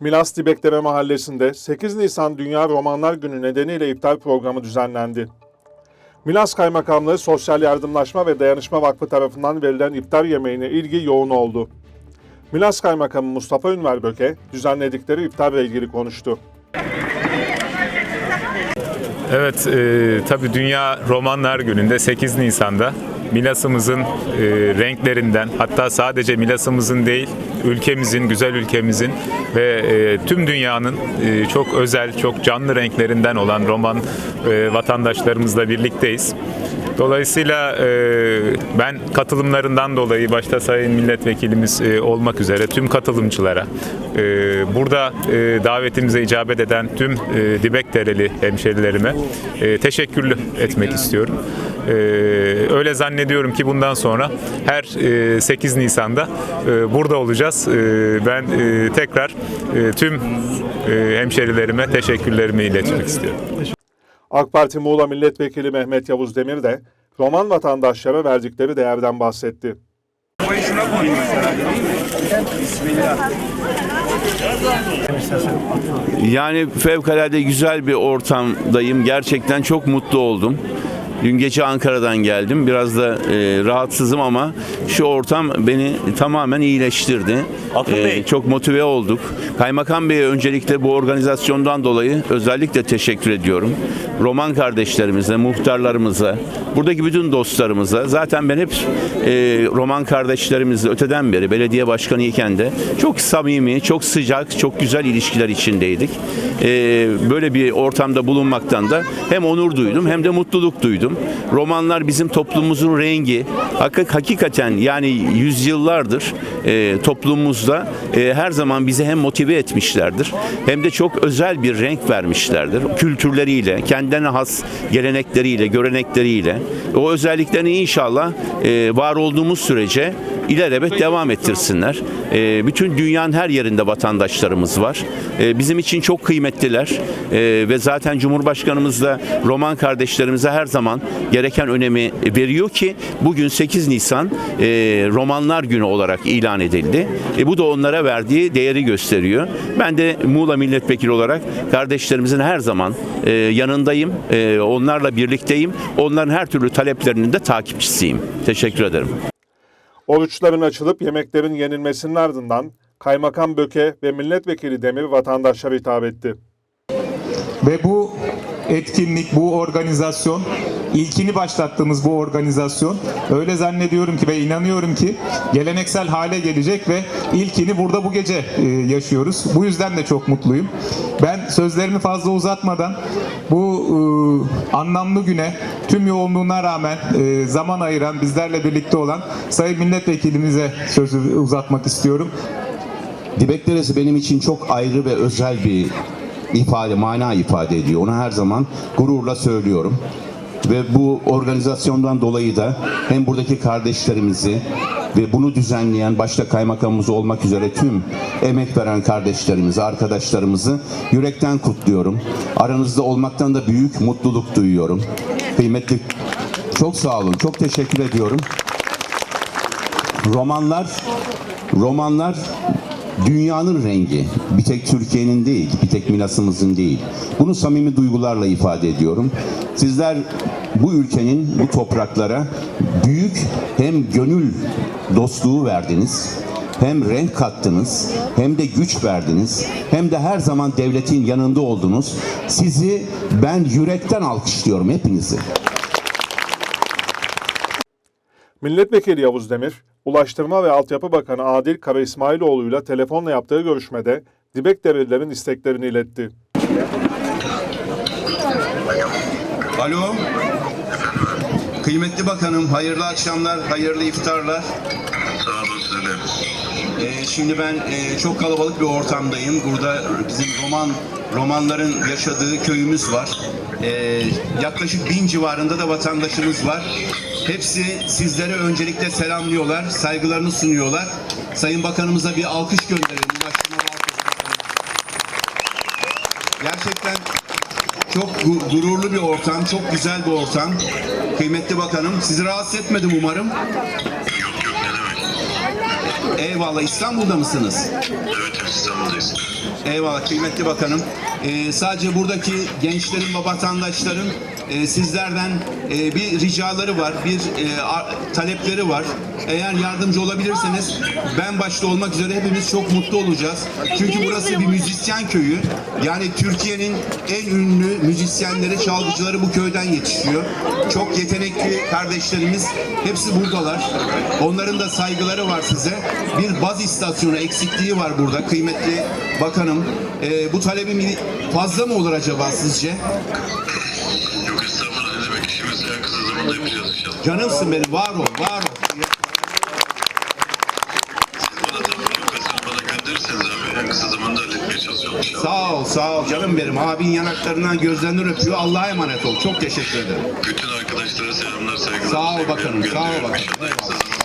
Milas Dibekdere Mahallesi'nde 8 Nisan Dünya Romanlar Günü nedeniyle iftar programı düzenlendi. Milas Kaymakamlığı Sosyal Yardımlaşma ve Dayanışma Vakfı tarafından verilen iftar yemeğine ilgi yoğun oldu. Milas Kaymakamı Mustafa Ünver Böke, düzenledikleri iftarla ilgili konuştu. Evet, e, tabii Dünya Romanlar Günü'nde 8 Nisan'da Milas'ımızın e, renklerinden hatta sadece Milas'ımızın değil ülkemizin, güzel ülkemizin ve e, tüm dünyanın e, çok özel, çok canlı renklerinden olan Roman e, vatandaşlarımızla birlikteyiz. Dolayısıyla e, ben katılımlarından dolayı başta Sayın Milletvekilimiz e, olmak üzere tüm katılımcılara, e, burada e, davetimize icabet eden tüm e, Dibekdereli hemşerilerime e, teşekkürlü etmek istiyorum. E, öyle zannediyorum ki bundan sonra her e, 8 Nisan'da e, burada olacağız. E, ben e, tekrar e, tüm e, hemşerilerime teşekkürlerimi iletmek istiyorum. AK Parti Muğla Milletvekili Mehmet Yavuz Demir de Roman vatandaşlara verdikleri değerden bahsetti. Yani fevkalade güzel bir ortamdayım. Gerçekten çok mutlu oldum. Dün gece Ankara'dan geldim. Biraz da e, rahatsızım ama şu ortam beni tamamen iyileştirdi. E, çok motive olduk. Kaymakam Bey'e öncelikle bu organizasyondan dolayı özellikle teşekkür ediyorum. Roman kardeşlerimize, muhtarlarımıza, buradaki bütün dostlarımıza zaten ben hep e, Roman kardeşlerimizle öteden beri belediye başkanı iken de çok samimi, çok sıcak, çok güzel ilişkiler içindeydik. E, böyle bir ortamda bulunmaktan da hem onur duydum hem de mutluluk duydum. Romanlar bizim toplumumuzun rengi. Hakik- Hakikaten yani yüzyıllardır e, toplumumuzda e, her zaman bizi hem motive etmişlerdir hem de çok özel bir renk vermişlerdir. Kültürleriyle, kendine has gelenekleriyle, görenekleriyle o özelliklerini inşallah e, var olduğumuz sürece ilelebet devam ettirsinler. E, bütün dünyanın her yerinde vatandaşlarımız var. E, bizim için çok kıymetliler E, ve zaten Cumhurbaşkanımız da Roman kardeşlerimize her zaman gereken önemi veriyor ki bugün 8 Nisan e, Romanlar Günü olarak ilan edildi. E, bu da onlara verdiği değeri gösteriyor. Ben de Muğla Milletvekili olarak kardeşlerimizin her zaman e, yanındayım. E, onlarla birlikteyim. Onların her türlü taleplerinin de takipçisiyim. Teşekkür ederim. Oruçların açılıp yemeklerin yenilmesinin ardından Kaymakam Böke ve Milletvekili Demir vatandaşlara hitap etti. Ve bu etkinlik, bu organizasyon, ilkini başlattığımız bu organizasyon öyle zannediyorum ki ve inanıyorum ki geleneksel hale gelecek ve ilkini burada bu gece e, yaşıyoruz. Bu yüzden de çok mutluyum. Ben sözlerimi fazla uzatmadan bu e, anlamlı güne tüm yoğunluğuna rağmen e, zaman ayıran, bizlerle birlikte olan Sayın Milletvekilimize sözü uzatmak istiyorum. Dibek Deresi benim için çok ayrı ve özel bir ifade, mana ifade ediyor. Onu her zaman gururla söylüyorum. Ve bu organizasyondan dolayı da hem buradaki kardeşlerimizi ve bunu düzenleyen başta kaymakamımız olmak üzere tüm emek veren kardeşlerimizi, arkadaşlarımızı yürekten kutluyorum. Aranızda olmaktan da büyük mutluluk duyuyorum. Kıymetli, çok sağ olun, çok teşekkür ediyorum. Romanlar, romanlar dünyanın rengi. Bir tek Türkiye'nin değil, bir tek Milas'ımızın değil. Bunu samimi duygularla ifade ediyorum. Sizler bu ülkenin, bu topraklara büyük hem gönül dostluğu verdiniz, hem renk kattınız, hem de güç verdiniz, hem de her zaman devletin yanında oldunuz. Sizi ben yürekten alkışlıyorum hepinizi. Milletvekili Yavuz Demir, Ulaştırma ve Altyapı Bakanı Adil Kara İsmailoğlu ile telefonla yaptığı görüşmede Dibekderelilerin isteklerini iletti. Alo. Kıymetli bakanım, hayırlı akşamlar, hayırlı iftarlar. Sağ olun size. Ee, şimdi ben e, çok kalabalık bir ortamdayım. Burada bizim roman romanların yaşadığı köyümüz var. Ee, yaklaşık bin civarında da vatandaşımız var. Hepsi sizlere öncelikle selamlıyorlar, saygılarını sunuyorlar. Sayın Bakanımıza bir alkış gönderelim. Ulaştırma. Gerçekten çok gu- gururlu bir ortam, çok güzel bir ortam. Kıymetli bakanım, sizi rahatsız etmedim umarım. Eyvallah. İstanbul'da mısınız? Evet İstanbul'dayız. Eyvallah kıymetli bakanım. Ee, sadece buradaki gençlerin ve vatandaşların e, sizlerden e, bir ricaları var, bir e, a- talepleri var. Eğer yardımcı olabilirseniz ben başta olmak üzere hepimiz çok mutlu olacağız. Çünkü burası bir müzisyen köyü. Yani Türkiye'nin en ünlü müzisyenleri, çalgıcıları bu köyden yetişiyor. Çok yetenekli kardeşlerimiz hepsi buradalar. Onların da saygıları var size. Bir baz istasyonu eksikliği var burada kıymetli bakanım. Ee, bu talebim fazla mı olur acaba sizce? Yok estağfurullah ne demek işimizi en kısa zamanda yapacağız inşallah. Canımsın benim var ol var ol. Siz bana tabii lokasyonu bana gönderirseniz abi en kısa zamanda halletmeye çalışıyorum inşallah. Sağ ol sağ ol canım benim. Abin yanaklarından gözlerinden öpüyor. Allah'a emanet ol. Çok teşekkür ederim. Bütün arkadaşlara selamlar saygılar. Sağ ol bakanım, sağ ol bakanım. inşallah en kısa zamanda